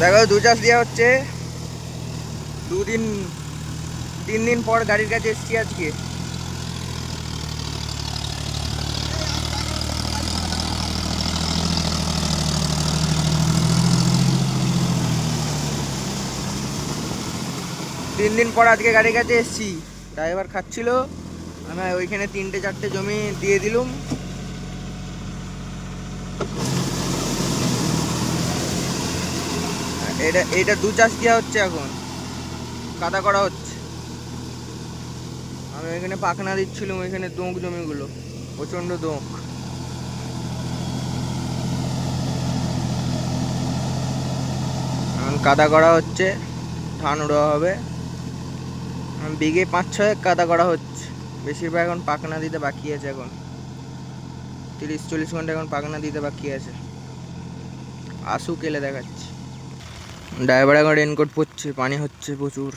দেখো, দু চাষ দেওয়া হচ্ছে। দুদিন, তিন দিন পর গাড়ির কাছে এসছি আজকে। তিন দিন পর আজকে গাড়ির কাছে এসছি। ড্রাইভার খাচ্ছিল। আমি ওইখানে তিনটে, চারটে জমি দিয়ে দিলুম। এটা এটা দু চাষ দেওয়া হচ্ছে এখন। কাদা করা হচ্ছে। আমি এখানে পাখনা দিচ্ছিলাম, এখানে দোঁক জমিগুলো, প্রচণ্ড দোঁক। এখন কাদা করা হচ্ছে, ধান উড়োয়া হবে। বিঘে পাঁচ ছয়েক কাদা করা হচ্ছে। বেশিরভাগ এখন পাখনা দিতে বাকি আছে এখন। তিরিশ চল্লিশ ঘণ্টা এখন পাখনা দিতে বাকি আছে। আসু কেলে দেখাচ্ছে। ড্রাইভার এখন রেনকোট পরছে, পানি হচ্ছে প্রচুর।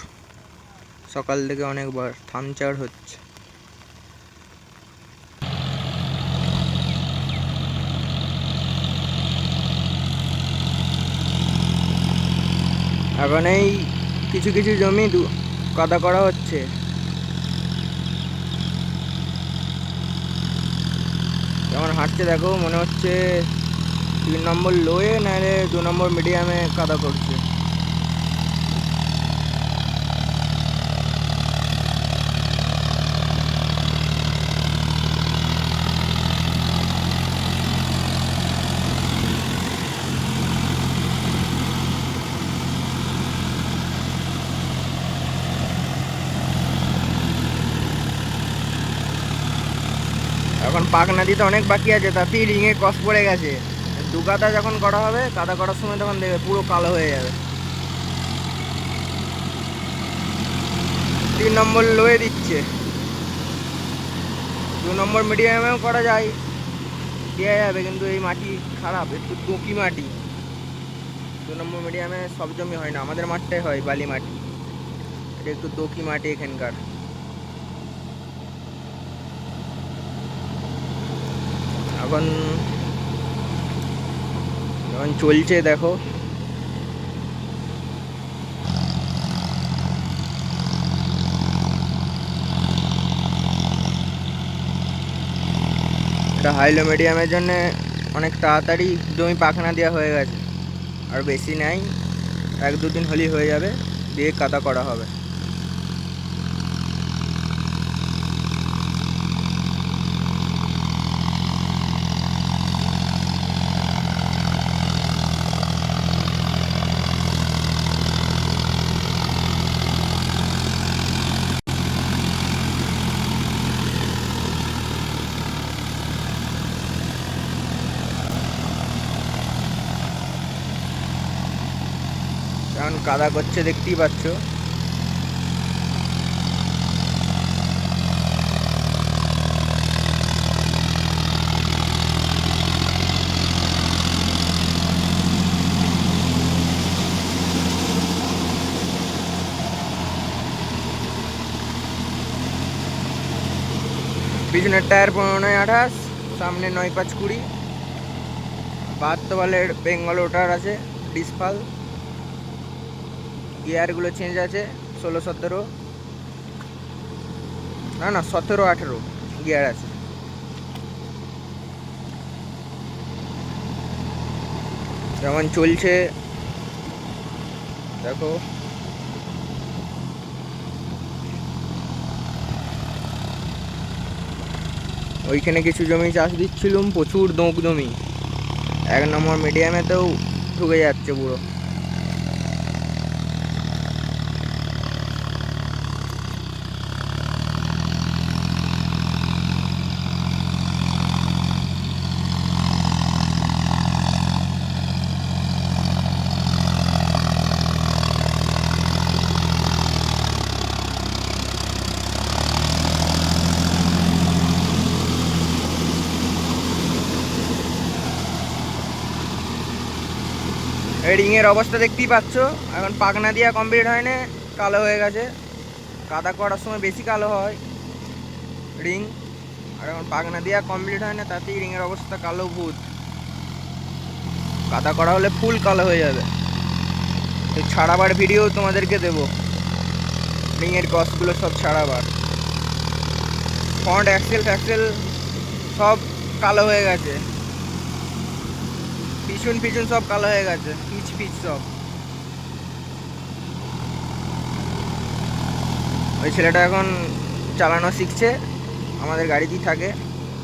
সকাল থেকে অনেকবার, থামচার হচ্ছে। এখন এই কিছু কিছু জমি কাদা করা হচ্ছে। যেমন হাঁটছে, দেখো, মনে হচ্ছে তিন নম্বর লোয়ে নাহলে দু নম্বর মিডিয়ামে কাদা করছে। এখন পাকনা দিতে অনেক বাকি আছে তাতেই রিঙে কস পড়ে গেছে। দু কাদা যখন করা হবে কাদা করার সময় তখন দেখবে পুরো কালো হয়ে যাবে। তিন নম্বর লোয়ে দিচ্ছে। দু নম্বর মিডিয়ামেও করা যায়। দেওয়া যাবে, কিন্তু এই মাটি খারাপ, একটু দোকি মাটি। দু নম্বর মিডিয়ামে সব জমি হয় না, আমাদের মাঠটাই হয় বালি মাটি। এটা একটু দোকি মাটি এখানকার। এখন এখন চলছে, দেখো। এটা হাইলো মিডিয়ামের জন্য অনেক তাড়াতাড়ি জমি পাখনা দেওয়া হয়ে গেছে। আর বেশি নেই, এক দুদিন হলেই হয়ে যাবে, দিয়ে কাদা করা হবে। কাদা করছে দেখতেই পাচ্ছ। পিছনের টায়ার পনেরো নয় আঠাশ, সামনে নয় পাঁচ কুড়ি। বাহাত্তর বালের বেঙ্গল ওটার আছে, ডিসফাল। গিয়ারগুলো চেঞ্জ আছে, ষোলো, সতেরো। না না, সতেরো, আঠেরো গিয়ার আছে। যেমন চলছে, দেখো। ওইখানে কিছু জমি চাষ দিচ্ছিলুম, প্রচুর দোঁক জমি। এক নম্বর মিডিয়ামেতেও ঢুকে যাচ্ছে পুরো। রিংয়ের অবস্থা দেখতেই পাচ্ছ। এখন পাকনা দিয়া কমপ্লিট হয়নি, কালো হয়ে গেছে। কাদা করার সময় বেশি কালো হয় রিং। আর এখন পাকনা দিয়া কমপ্লিট হয় না তাতেই রিংয়ের অবস্থা কালো ভূত। কাদা করা হলে ফুল কালো হয়ে যাবে। তো ছাড়াবার ভিডিও তোমাদেরকে দেবো। রিংয়ের কস্টগুলো সব ছাড়াবার। ফ্রন্ট অ্যাক্সেল ফ্যাক্সেল সব কালো হয়ে গেছে। পিছন পিছন সব কালো হয়ে গেছে, পিচ পিচ সব। ওই ছেলেটা এখন চালানো শিখছে, আমাদের গাড়িতেই থাকে,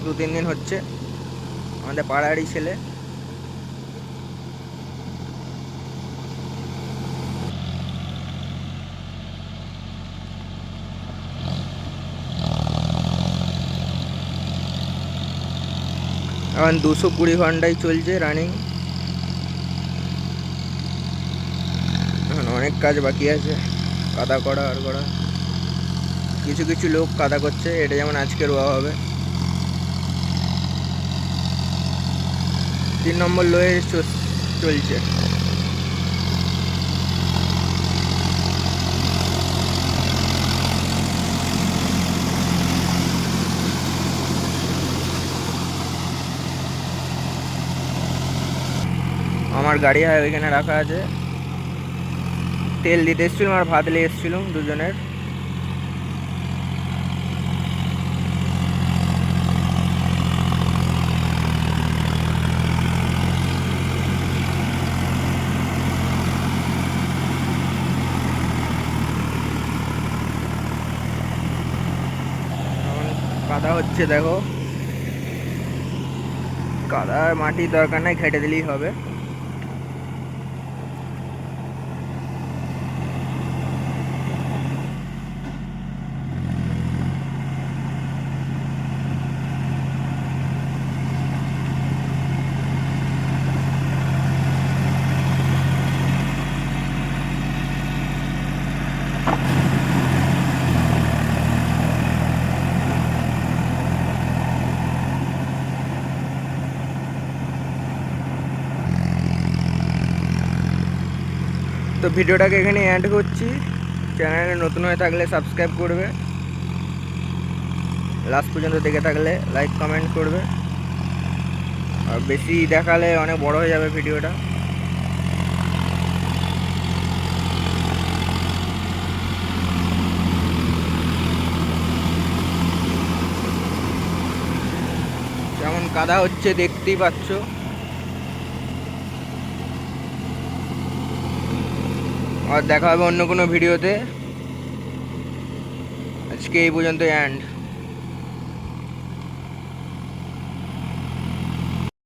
দু তিন দিন হচ্ছে। আমাদের পাড়ারই ছেলে। এখন দুশো কুড়ি ঘন্টায় চলছে রানিং এখন অনেক কাজ বাকি আছে। কাদা করা, আর করা। কিছু কিছু লোক কাদা করছে, এটা যেমন আজকে রোয়া হবে। তিন নম্বর লোয়ে চলছে। আমার গাড়ি হয় ওইখানে রাখা আছে। তেল দিতে এসেছিলাম আর ভাত নিয়ে এসেছিলাম দুজনের। কাদা হচ্ছে দেখো। কাদা আর মাটির দরকার নাই ঘেটে দিলেই হবে। তো ভিডিওটাকে এখানে অ্যাড করছি। চ্যানেলে নতুন হয়ে থাকলে সাবস্ক্রাইব করবে। লাস্ট পর্যন্ত দেখে থাকলে লাইক কমেন্ট করবে। আর বেশি দেখালে অনেক বড় হয়ে যাবে ভিডিওটা। যেমন কাদা হচ্ছে, দেখতেই পাচ্ছ। আর দেখা হবে অন্য কোনো ভিডিওতে। আজকে এই পর্যন্ত অ্যান্ড